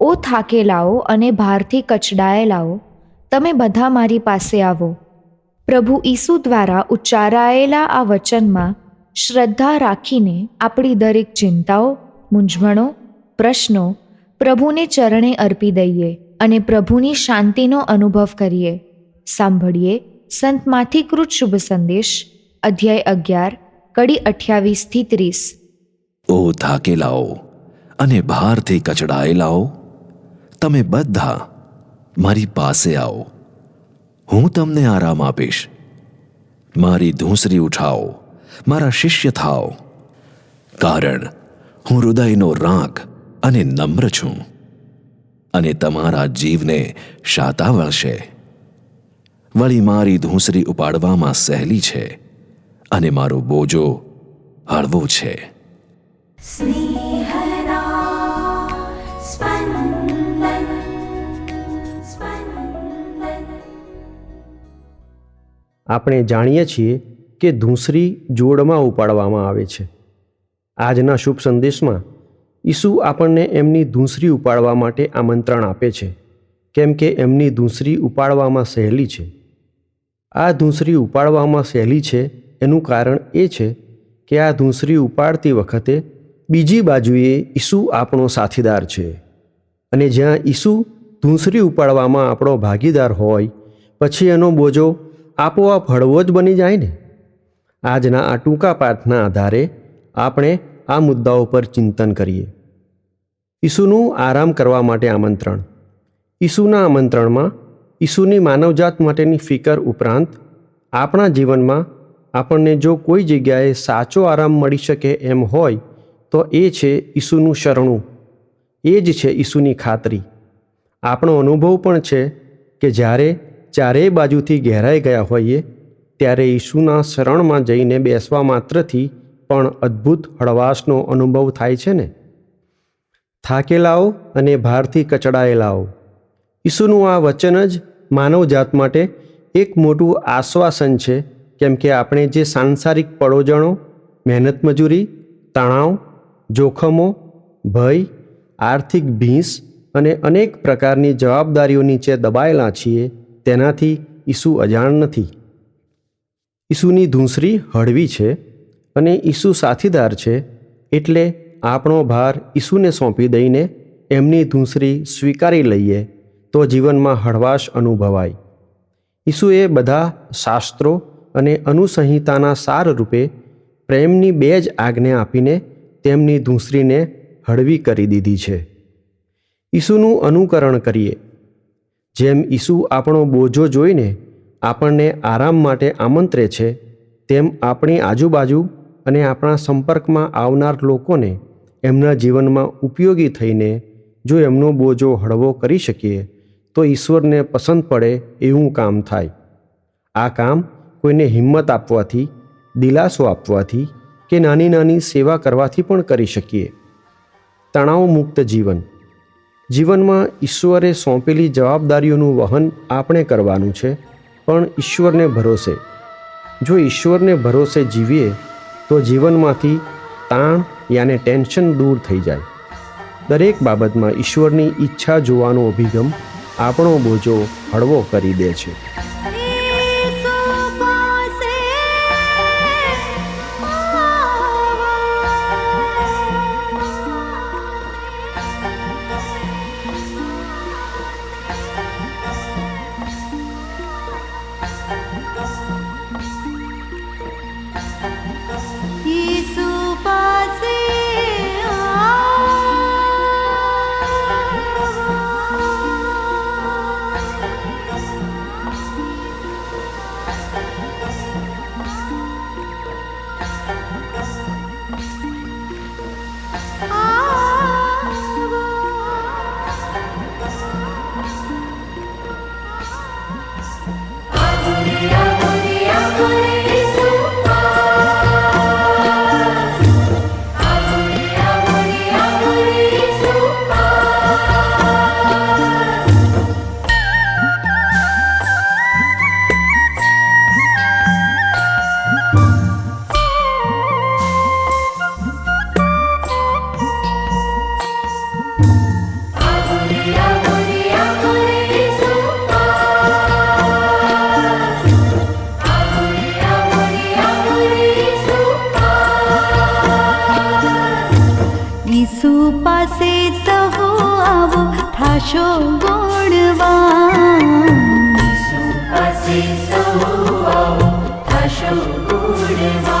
ઓ થાકેલાઓ અને ભારથી કચડાયેલાઓ તમે બધા મારી પાસે આવો. પ્રભુ ઈસુ દ્વારા ઉચ્ચારાયેલા આ વચનમાં શ્રદ્ધા રાખીને આપણી દરેક ચિંતાઓ, મૂંઝવણો, પ્રશ્નો પ્રભુને ચરણે અર્પી દઈએ અને પ્રભુની શાંતિનો અનુભવ કરીએ. સાંભળીએ સંતમાંથી કૃત શુભ સંદેશ, અધ્યાય અગિયાર, કડી અઠ્યાવીસથી ત્રીસ. ઓ થાકેલાઓ અને ભારથી કચડાયેલાઓ તમે બધા મારી પાસે આવો. હું તમને આરામ આપીશ. મારી ધૂંસરી ઉઠાવો. મારા શિષ્ય થાવ કારણ હું હૃદયનો રાગ અને નમ્ર છું અને તમારા જીવને શાતા વળશે. વળી મારી ધૂંસરી ઉપાડવામાં સહેલી છે અને મારો બોજો હળવો છે. સ્નેહ આપણે જાણીએ છીએ કે ધૂંસરી જોડમાં ઉપાડવામાં આવે છે. આજના શુભ સંદેશમાં ઈસુ આપણને એમની ધૂંસરી ઉપાડવા માટે આમંત્રણ આપે છે, કેમ કે એમની ધૂંસરી ઉપાડવામાં સહેલી છે. આ ધૂંસરી ઉપાડવામાં સહેલી છે એનું કારણ એ છે કે આ ધૂંસરી ઉપાડતી વખતે બીજી બાજુએ ઈસુ આપણો સાથીદાર છે અને જ્યાં ઈસુ ધૂંસરી ઉપાડવામાં આપણો ભાગીદાર હોય, પછી એનો બોજો આપોઆપ હળવો જ બની જાય ને? આજના આ ટૂંકા પાઠના આધારે આપણે આ મુદ્દાઓ પર ચિંતન કરીએ. ઈસુનું આરામ કરવા માટે આમંત્રણ. ઈસુના આમંત્રણમાં ઈસુની માનવજાત માટેની ફિકર ઉપરાંત આપણા જીવનમાં આપણને જો કોઈ જગ્યાએ સાચો આરામ મળી શકે એમ હોય, તો એ છે ઈસુનું શરણું. એ જ છે ઈસુની ખાતરી. આપણો અનુભવ પણ છે કે જ્યારે ચારેય બાજુથી ઘેરાઈ ગયા હોઈએ, ત્યારે ઈસુના શરણમાં જઈને બેસવા માત્રથી પણ અદ્ભુત હળવાશનો અનુભવ થાય છે ને? થાકેલાઓ અને ભારથી કચડાયેલાઓ. ઈસુનું આ વચન જ માનવજાત માટે એક મોટું આશ્વાસન છે, કેમ કે આપણે જે સાંસારિક પડોજણો મહેનત મજૂરી તણાવ, જોખમો, ભય, આર્થિક ભીંસ અને અનેક પ્રકારની જવાબદારીઓ નીચે દબાયેલા છીએ તેનાથી ઈસુ અજાણ નથી. ઈસુની ધૂંસરી હળવી છે અને ઈસુ સાથીદાર છે એટલે આપણો ભાર ઈસુને સોંપી દઈને એમની ધૂંસરી સ્વીકારી લઈએ તો જીવનમાં હળવાશ અનુભવાય. ઈસુએ બધા શાસ્ત્રો અને અનુસંહિતાના સાર રૂપે પ્રેમની બે જ આજ્ઞા આપીને તેમની ધૂંસરીને હળવી કરી દીધી છે. ઈસુનું અનુકરણ કરીએ. જેમ ઈસુ આપણો બોજો જોઈને આપણને આરામ માટે આમંત્રે છે, તેમ આપણી આજુબાજુ અને આપણા સંપર્કમાં આવનાર લોકોને એમના જીવનમાં ઉપયોગી થઈને જો એમનો બોજો હળવો કરી શકીએ, તો ઈશ્વરને પસંદ પડે એવું કામ થાય. આ કામ કોઈને હિંમત આપવાથી, દિલાસો આપવાથી કે નાની નાની સેવા કરવાથી પણ કરી શકીએ. તણાવ મુક્ત જીવન. જીવનમાં ઈશ્વરે સોંપેલી જવાબદારીઓનું વહન આપણે કરવાનું છે, પણ ઈશ્વરને ભરોસે. જો ઈશ્વરને ભરોસે જીવીએ, તો જીવનમાંથી તાણ યાને ટેન્શન દૂર થઈ જાય. દરેક બાબતમાં ઈશ્વરની ઈચ્છા જોવાનો અભિગમ આપણો બોજો હળવો કરી દે છે. शुबुण शुवा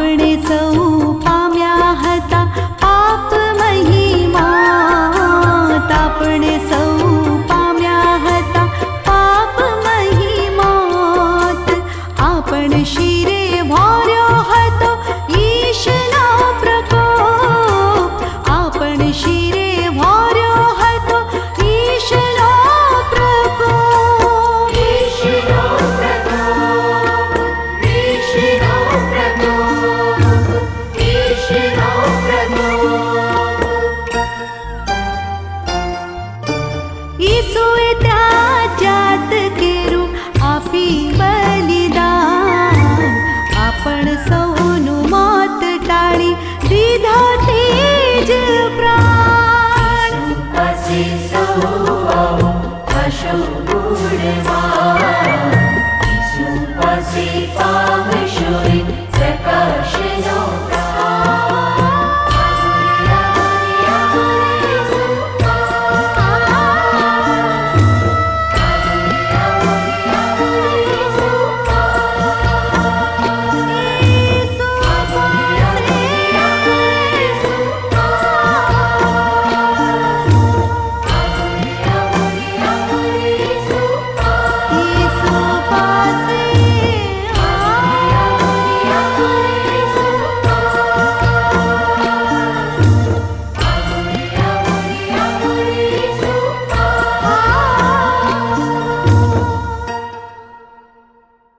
આપણે સૌ